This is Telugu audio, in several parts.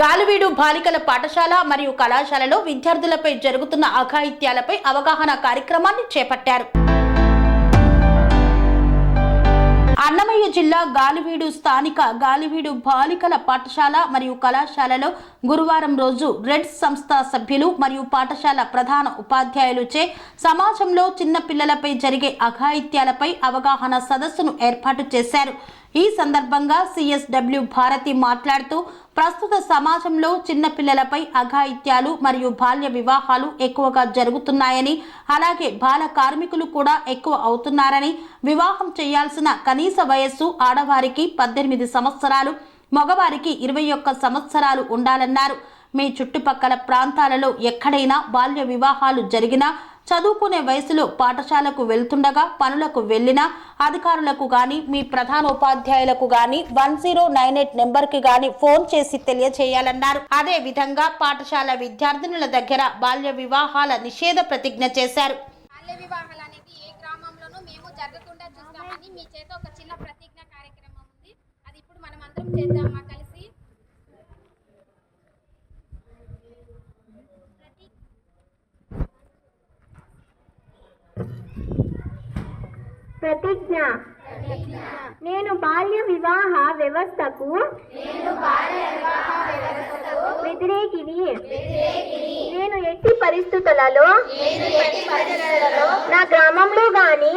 గాలివీడు బాలికల పాఠశాల మరియు కళాశాలలో విద్యార్థులపై జరుగుతున్న అఘాయిత్యాలపై అవగాహన కార్యక్రమాన్ని చేపట్టారు. అన్నమయ్య జిల్లా గాలివీడు స్థానిక గాలివీడు బాలికల పాఠశాల మరియు కళాశాలలో గురువారం రోజు రెడ్ సంస్థ సభ్యులు మరియు పాఠశాల ప్రధాన ఉపాధ్యాయులుచే సమాజంలో చిన్న పిల్లలపై జరిగే అఘాయిత్యాలపై అవగాహన సదస్సును ఏర్పాటు చేశారు. ఈ సందర్భంగా సిఎస్డబ్ల్యూ భారతి మాట్లాడుతూ ప్రస్తుత సమాజంలో చిన్నపిల్లలపై అఘాయిత్యాలు మరియు బాల్య వివాహాలు ఎక్కువగా జరుగుతున్నాయని అలాగే బాల కార్మికులు కూడా ఎక్కువ అవుతున్నారని వివాహం చేయాల్సిన కనీస వయస్సు ఆడవారికి పద్దెనిమిది సంవత్సరాలు మగవారికి ఇరవై ఒక్క సంవత్సరాలు ఉండాలన్నారు. మీ చుట్టుపక్కల ప్రాంతాలలో ఎక్కడైనా బాల్య వివాహాలు జరిగినా చదువుకునే వయసులో పాఠశాలకు వెళ్తుండగా పనులకు వెళ్ళినా అధికారులకు గాని మీ ప్రధాన ఉపాధ్యాయులకు గాని వన్ జీరో నైన్ ఎయిట్ నెంబర్కి గాని ఫోన్ చేసి తెలియచేయాలన్నారు. అదే విధంగా పాఠశాల విద్యార్థినుల దగ్గర బాల్య వివాహాల నిషేధ ప్రతిజ్ఞ చేశారు. బాల్య వివాహాలు అనేది ఏ గ్రామంలోనూ మేము జరగకుండా చూస్తామని మీ చేత ఒక చిన్న ప్రతిజ్ఞ కార్యక్రమం ఉంది. అది ఇప్పుడు మనం అందరం చేద్దాం కలిసి ప్రతిజ్ఞ. నేను బాల్య వివాహ వ్యవస్థకు వ్యతిరేకిని. నేను ఎట్టి పరిస్థితులలో నా గ్రామంలో గాని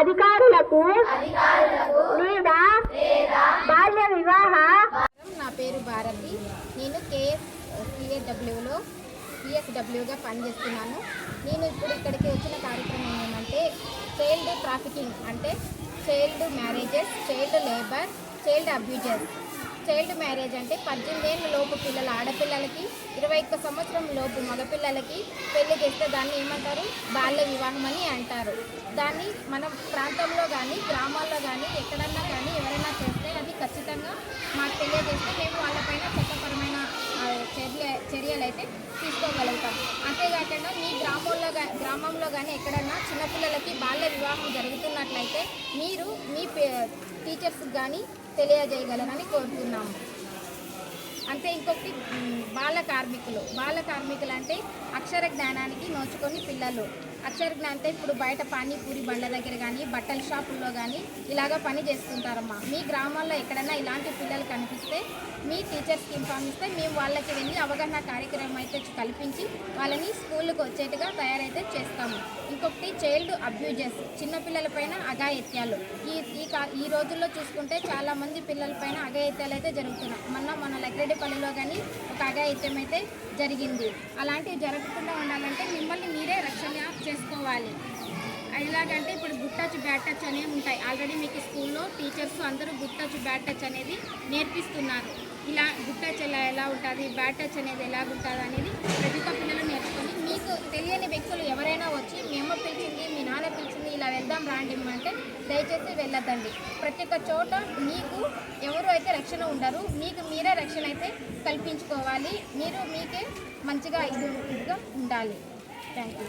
అధికారులకు లేదా బాల్య వివాహ నా పేరు భారతి. నేను కేఎస్ సిఎస్డబ్ల్యూలో సిఎస్డబ్ల్యూగా పనిచేస్తున్నాను. నేను ఇప్పుడు ఇక్కడికి వచ్చిన కార్యక్రమం ఏమంటే చైల్డ్ ట్రాఫికింగ్ అంటే child marriages child labour child abuses. Child marriage అంటే పద్దెనిమిది ఏళ్ళ లోపు పిల్లల ఆడపిల్లలకి ఇరవై ఒక్క సంవత్సరం లోపు మగపిల్లలకి పెళ్ళి చేస్తే దాన్ని ఏమంటారు? బాల్య వివాహం అని అంటారు. దాన్ని మన ప్రాంతంలో కానీ గ్రామాల్లో కానీ ఎక్కడన్నా కానీ ఎవరైనా చేస్తే అది ఖచ్చితంగా మాకు తెలియజేస్తే మేము వాళ్ళపైన చట్టపరమైన చర్య చర్యలు అయితే తీసుకోగలుగుతాం. అంతేకాకుండా మీ గ్రామంలో గ్రామంలో కానీ ఎక్కడన్నా చిన్నపిల్లలకి బాల్య వివాహం జరుగుతున్నట్లయితే మీరు మీ టీచర్స్కి కానీ తెలియజేయగలరని కోరుతున్నాము. అంతే ఇంకొకటి బాల కార్మికులు. బాల కార్మికులు అంటే అక్షర జ్ఞానానికి నోచుకొని పిల్లలు. అక్షర అంటే ఇప్పుడు బయట పానీపూరి బండ్ల దగ్గర కానీ బట్టల షాపుల్లో కానీ ఇలాగ పని చేస్తుంటారమ్మా. మీ గ్రామాల్లో ఎక్కడైనా ఇలాంటి పిల్లలు కనిపిస్తే మీ టీచర్స్కి ఇన్ఫామ్ ఇస్తే మేము వాళ్ళకి వెళ్ళి అవగాహన కార్యక్రమం అయితే కల్పించి వాళ్ళని స్కూల్కి వచ్చేట్టుగా తయారైతే చేస్తాము. ఇంకొకటి చైల్డ్ అబ్యూజెస్ చిన్నపిల్లలపైన అఘాయిత్యాలు. ఈ ఈ ఈ రోజుల్లో చూసుకుంటే చాలామంది పిల్లలపైన అఘాయిత్యాలు అయితే జరుగుతున్నాయి. మొన్న మన లగ్రెడ్డిపల్లిలో కానీ ఒక అఘాయిత్యం అయితే జరిగింది. అలాంటివి జరగకుండా ఉండాలంటే మిమ్మల్ని మీరే రక్షణ చేస్తారు ఎలాగంటే ఇప్పుడు గుడ్ టచ్ బ్యాడ్ టచ్ అనేవి ఉంటాయి. ఆల్రెడీ మీకు స్కూల్లో టీచర్స్ అందరూ గుడ్ టచ్ బ్యాడ్ టచ్ అనేది నేర్పిస్తున్నారు. ఇలా గుడ్ టచ్ ఎలా ఎలా ఉంటుంది బ్యాడ్ టచ్ అనేది ఎలా ఉంటుంది అనేది ప్రతి ఒక్క పిల్లలు నేర్చుకొని మీకు తెలియని వ్యక్తులు ఎవరైనా వచ్చి మీ అమ్మ పిలిచింది మీ నాన్న పిలిచింది ఇలా వెళ్దాం రాండి అంటే దయచేసి వెళ్ళొద్దండి. ప్రతి ఒక్క చోట మీకు ఎవరు అయితే రక్షణ ఉండరు మీకు మీరే రక్షణ అయితే కల్పించుకోవాలి. మీరు మీకే మంచిగా ఇది ఇదిగా ఉండాలి. Thank you